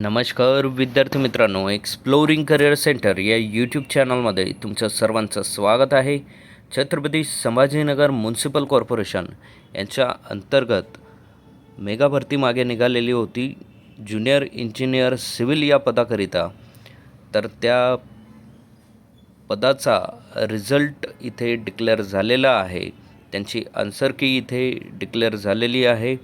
नमस्कार विद्यार्थी मित्रांनो एक्सप्लोरिंग करिअर सेंटर या यूट्यूब चॅनलमध्ये तुमचं सर्वांचं स्वागत आहे. छत्रपती संभाजीनगर म्युन्सिपल कॉर्पोरेशन यांच्या अंतर्गत मेगाभरती मागे निघालेली होती. ज्युनियर इंजिनियर सिव्हिल या पदाकरिता. तर त्या पदाचा रिझल्ट इथे डिक्लेअर झालेला आहे. त्यांची आन्सर की इथे डिक्लेअर झालेली आहे.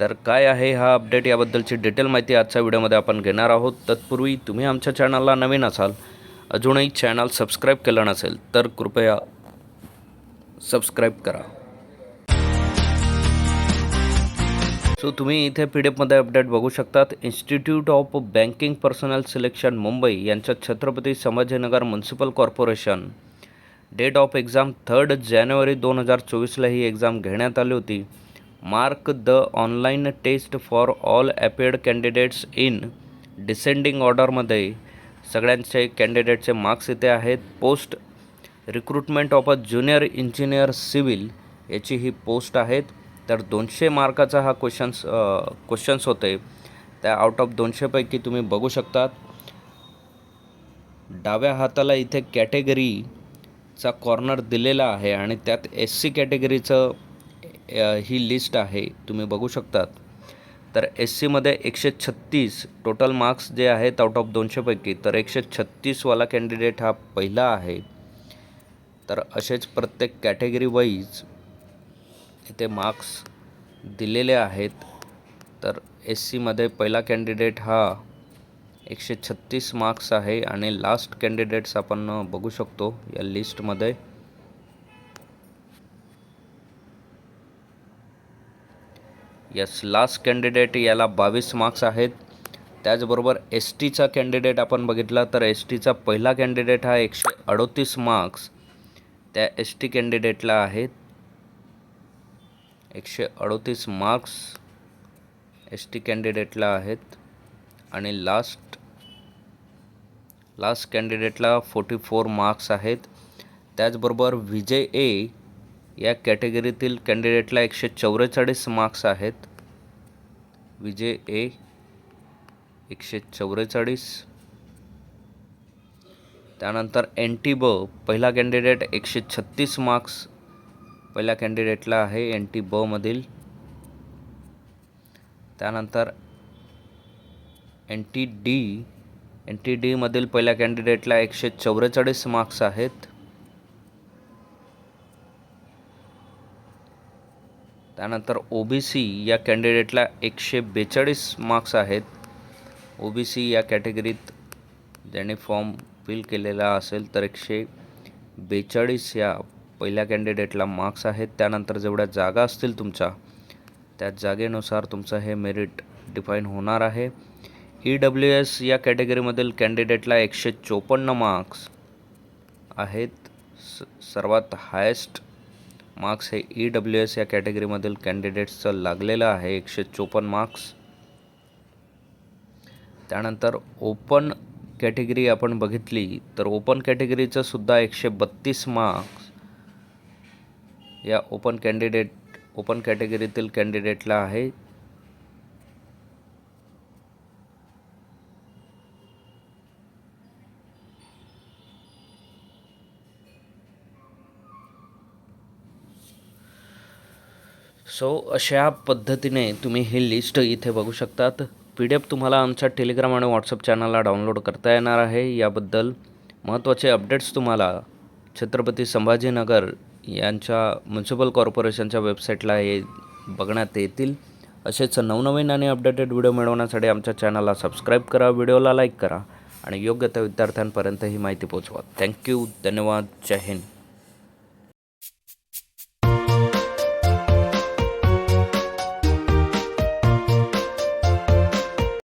तर काय आहे हा अपडेट याबद्दलची डिटेल माहिती आजच्या व्हिडिओमध्ये आपण घेणार आहोत. तत्पूर्वी तुम्ही आमच्या चॅनलला नवीन असाल अजूनही चॅनल सबस्क्राईब केलं नसेल तर कृपया सबस्क्राईब करा. सो तुम्ही इथे पी डी एफमध्ये अपडेट बघू शकतात. Institute of banking personnel selection Mumbai यांच्या Chhatrapati Sambhajinagar municipal corporation date of exam third जानेवारी दोन हजार चोवीसला ही एक्झाम घेण्यात आली होती. Mark the online test for all appeared candidates in descending ऑर्डरमध्ये. सगळ्यांचे कॅन्डिडेटचे मार्क्स इथे आहेत. Post recruitment of a junior engineer civil याची ही पोस्ट आहेत. तर दोनशे मार्काचा हा क्वेश्चन्स क्वेश्चन्स होते. त्या आउट ऑफ दोनशेपैकी तुम्ही बघू शकतात. डाव्या हाताला इथे कॅटेगरीचा कॉर्नर दिलेला आहे आणि त्यात एस सी कॅटेगरीचं ही लिस्ट आहे तुम्ही बघू शकतात. तर एस सीमध्ये एकशे छत्तीस टोटल मार्क्स जे आहेत आउट ऑफ दोनशेपैकी तर एकशे छत्तीसवाला कॅन्डिडेट हा पहिला आहे. तर असेच प्रत्येक कॅटेगरी वाईज इथे मार्क्स दिलेले आहेत. तर एस सीमध्ये पहिला कॅन्डिडेट हा एकशे छत्तीस मार्क्स आहे आणि लास्ट कॅन्डिडेट्स आपण बघू शकतो या लिस्टमध्ये यस लास्ट कॅन्डिडेट याला बावीस मार्क्स आहेत. त्याचबरोबर एस टीचा कॅन्डिडेट आपण बघितला तर एस टीचा पहिला कॅन्डिडेट हा एकशे अडोतीस मार्क्स त्या एस टी कॅन्डिडेटला आहेत. एकशे अडोतीस मार्क्स एस टी कॅन्डिडेटला आहेत. आणि लास्ट लास्ट कॅन्डिडेटला फोर्टी फोर मार्क्स आहेत. त्याचबरोबर विजय ए या कॅटेगरीतील कॅन्डिडेटला एकशे चौवेचाळीस मार्क्स आहेत. विजय ए एकशे चौवेचाळीस त्यानंतर एन टी ब पहिला कॅन्डिडेट एकशे छत्तीस मार्क्स पहिल्या कॅन्डिडेटला आहे एन टी बमधील त्यानंतर N T D N T डीमधील पहिल्या कॅन्डिडेटला एकशे चौवेचाळीस मार्क्स आहेत. त्यानंतर ओ बी सी या कॅन्डिडेटला एकशे बेचाळीस मार्क्स आहेत. ओ बी सी या कॅटेगरीत ज्याने फॉर्म फिल केलेला असेल तर एकशे बेचाळीस या पहिल्या कॅन्डिडेटला मार्क्स आहेत. त्यानंतर जेवढ्या जागा असतील तुमच्या त्या जागेनुसार तुमचं हे मेरिट डिफाईन होणार आहे. ई डब्ल्यू एस या कॅटेगरीमधील कॅन्डिडेटला एकशे चोपन्न मार्क्स आहेत. स सर्वात हायेस्ट मार्क्स हे ई डब्ल्यू एस या कॅटेगरीमधील कॅन्डिडेट्सचं लागलेलं आहे. एकशे चोपन्न मार्क्स. त्यानंतर ओपन कॅटेगरी आपण बघितली तर ओपन कॅटेगरीचं सुद्धा एकशे बत्तीस मार्क्स या ओपन कॅन्डिडेट ओपन कॅटेगरीतील कॅन्डिडेटला आहे. सो अशा पद्धतीने तुम्ही ही लिस्ट इथे बघू शकतात. पी डी एफ तुम्हाला आमच्या टेलिग्राम आणि व्हॉट्सअप चॅनलला डाउनलोड करता येणार आहे. याबद्दल महत्त्वाचे अपडेट्स तुम्हाला छत्रपती संभाजीनगर यांच्या म्युन्सिपल कॉर्पोरेशनच्या वेबसाईटला हे बघण्यात येतील. असेच नवनवीन आणि अपडेटेड व्हिडिओ मिळवण्यासाठी आमच्या चॅनलला सबस्क्राईब करा व्हिडिओला लाईक करा आणि योग्य त्या विद्यार्थ्यांपर्यंत ही माहिती पोचवा थँक्यू धन्यवाद. जय हिंद.